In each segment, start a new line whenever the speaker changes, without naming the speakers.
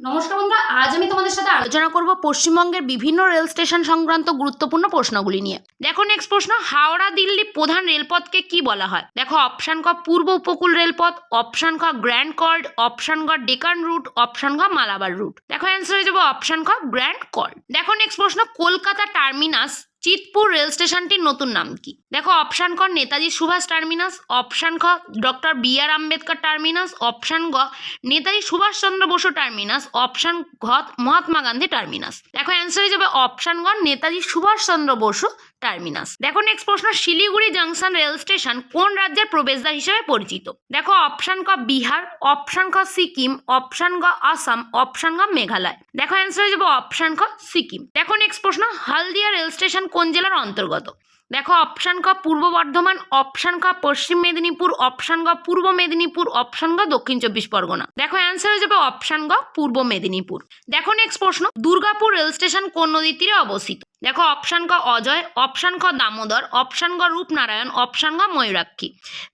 নমস্কার বন্ধুরা, আজ আমি তোমাদের সাথে আলোচনা করব পশ্চিমবঙ্গের বিভিন্ন রেল স্টেশন সংক্রান্ত গুরুত্বপূর্ণ প্রশ্নগুলি নিয়ে। দেখো নেক্সট প্রশ্ন, হাওড়া দিল্লি প্রধান রেলপথকে কি বলা হয়? দেখো অপশান ক পূর্ব উপকূল রেলপথ অপশান খ গ্র্যান্ড কর্ড অপশান ক ডেকান রুট অপশান খ মালাবার রুট দেখো অ্যান্সার হয়ে যাবে অপশান খ গ্র্যান্ড কর্ড দেখো নেক্সট প্রশ্ন, কলকাতা টার্মিনাস চিতপুর রেল স্টেশনটির নতুন নাম কি? দেখো, অপশান খ নেতাজি সুভাষ টার্মিনাস, অপশান খ doctor B R Ambedkar terminus, option গ নেতাজি সুভাষচন্দ্র বসু টার্মিনাস, অপশান ঘ মহাত্মা গান্ধী টার্মিনাস। দেখো অ্যান্সার হয়ে যাবে অপশান গ নেতাজি সুভাষচন্দ্র বসু টার্মিনাস দেখো নেক্সট প্রশ্ন, শিলিগুড়ি জাংশন রেল স্টেশন কোন রাজ্যের প্রবেশদ্বার হিসেবে পরিচিত? দেখো অপশান ক বিহার অপশান খ সিকিম অপশান গ আসাম অপশান গ মেঘালয়। দেখো অ্যান্সার হয়ে যাবে অপশান খ সিকিম। দেখো নেক্সট প্রশ্ন, হালদিয়া রেল স্টেশন কোন জেলার অন্তর্গত? দেখো অপশান ক পূর্ব বর্ধমান অপশান ক পশ্চিম মেদিনীপুর অপশান গ পূর্ব মেদিনীপুর অপশান গ দক্ষিণ চব্বিশ পরগনা দেখো অ্যান্সার হয়ে যাবে অপশান গ পূর্ব মেদিনীপুর দেখো নেক্সট প্রশ্ন দুর্গাপুর রেল স্টেশন কোন নদীর তীরে অবস্থিত দেখো অপশান ক অজয় অপশান খ দামোদর অপশান গ রূপনারায়ণ অপশান গ ময়ূরাক্ষী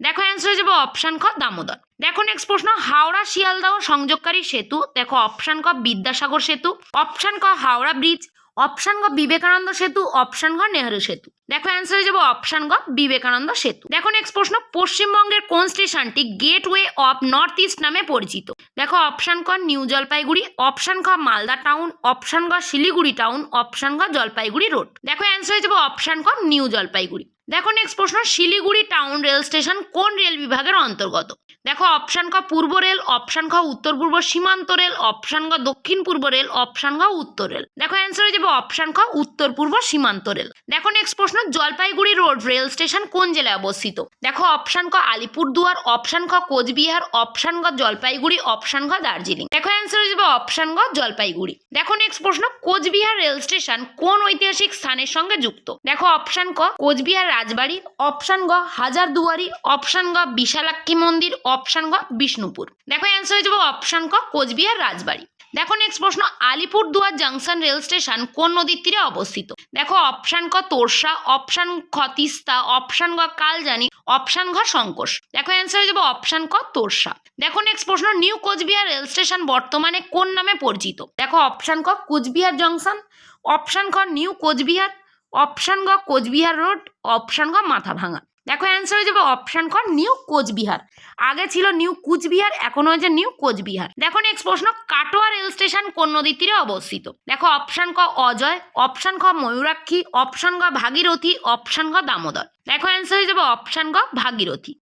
দেখো অ্যান্সার হয়ে যাবে অপশান খ দামোদর দেখো নেক্সট প্রশ্ন হাওড়া শিয়ালদাহ সংযোগকারী সেতু দেখো অপশান ক বিদ্যাসাগর সেতু অপশান ক হাওড়া ব্রিজ অপশান গ বিবেকানন্দ সেতু, অপশন ঘ নেহরু সেতু। দেখো অ্যান্সার হয়ে যাবে অপশান গ বিবেকানন্দ সেতু। দেখো নেক্সট প্রশ্ন, পশ্চিমবঙ্গের কোন স্টেশনটি গেটওয়ে অফ নর্থ ইস্ট নামে পরিচিত? দেখো অপশান ক নিউ জলপাইগুড়ি, অপশন খ মালদা টাউন, অপশন গ শিলিগুড়ি টাউন, অপশন গ জলপাইগুড়ি রোড। দেখো অ্যান্সার হয়ে যাবে অপশান ক নিউ জলপাইগুড়ি। দেখো নেক্সট প্রশ্ন শিলিগুড়ি টাউন রেল স্টেশন কোন রেল বিভাগের অন্তর্গত দেখো অপশান খ পূর্ব রেল অপশান খ উত্তর পূর্ব সীমান্ত রেল অপশান গ দক্ষিণ পূর্ব রেল অপশান গ উত্তর রেল দেখো অ্যান্সার হয়ে যাবে অপশান খ উত্তর পূর্ব সীমান্ত রেল দেখো নেক্সট প্রশ্ন জলপাইগুড়ি রোড রেল স্টেশন কোন জেলায় অবস্থিত দেখো অপশান ক আলিপুরদুয়ার অপশান খ কোচবিহার অপশান গ জলপাইগুড়ি অপশান গ দার্জিলিং দেখো অ্যান্সার হয়ে যাবে অপশান গ জলপাইগুড়ি দেখো নেক্সট প্রশ্ন কোচবিহার রেল স্টেশন কোন ঐতিহাসিক স্থানের সঙ্গে যুক্ত দেখো অপশান ক কোচবিহার রাজবাড়ি অপশান গ হাজারদুয়ারি অপশান গ বিশালাক্ষী মন্দির অপশান গ বিষ্ণুপুর। দেখো অ্যান্সার হয়ে যাবে অপশান ক কোচবিহার রাজবাড়ি। দেখো নেক্সট প্রশ্ন, আলিপুরদুয়ার জাংশন রেল স্টেশন কোন নদীর তীরে অবস্থিত? দেখো অপশান ক তোরসা অপশান খ তিস্তা অপশান গ কালজানি অপশান ঘ সংকোষ দেখো অ্যান্সার হয়ে যাবে অপশান ক তোরসা। দেখো নেক্সট প্রশ্ন নিউ কোচবিহার রেল স্টেশন বর্তমানে কোন নামে পরিচিত? দেখো অপশান ক কোচবিহার জংশন অপশান খ নিউ কোচবিহার অপশান গ কোচবিহার রোড, অপশান গ মাথা ভাঙা দেখো অ্যান্সার হয়ে যাবে অপশান খ নিউ কোচবিহার। আগে ছিল নিউ কুচবিহার, এখন হয়েছে নিউ কোচবিহার। দেখো নেক্সট প্রশ্ন, কাটোয়া রেল স্টেশন কোন নদীর তীরে অবস্থিত? দেখো অপশান ক অজয়, অপশান খ ময়ূরাক্ষী, অপশান গ ভাগীরথী, অপশান গ দামোদর। দেখো অ্যান্সার হয়ে যাবে অপশান গ ভাগীরথী।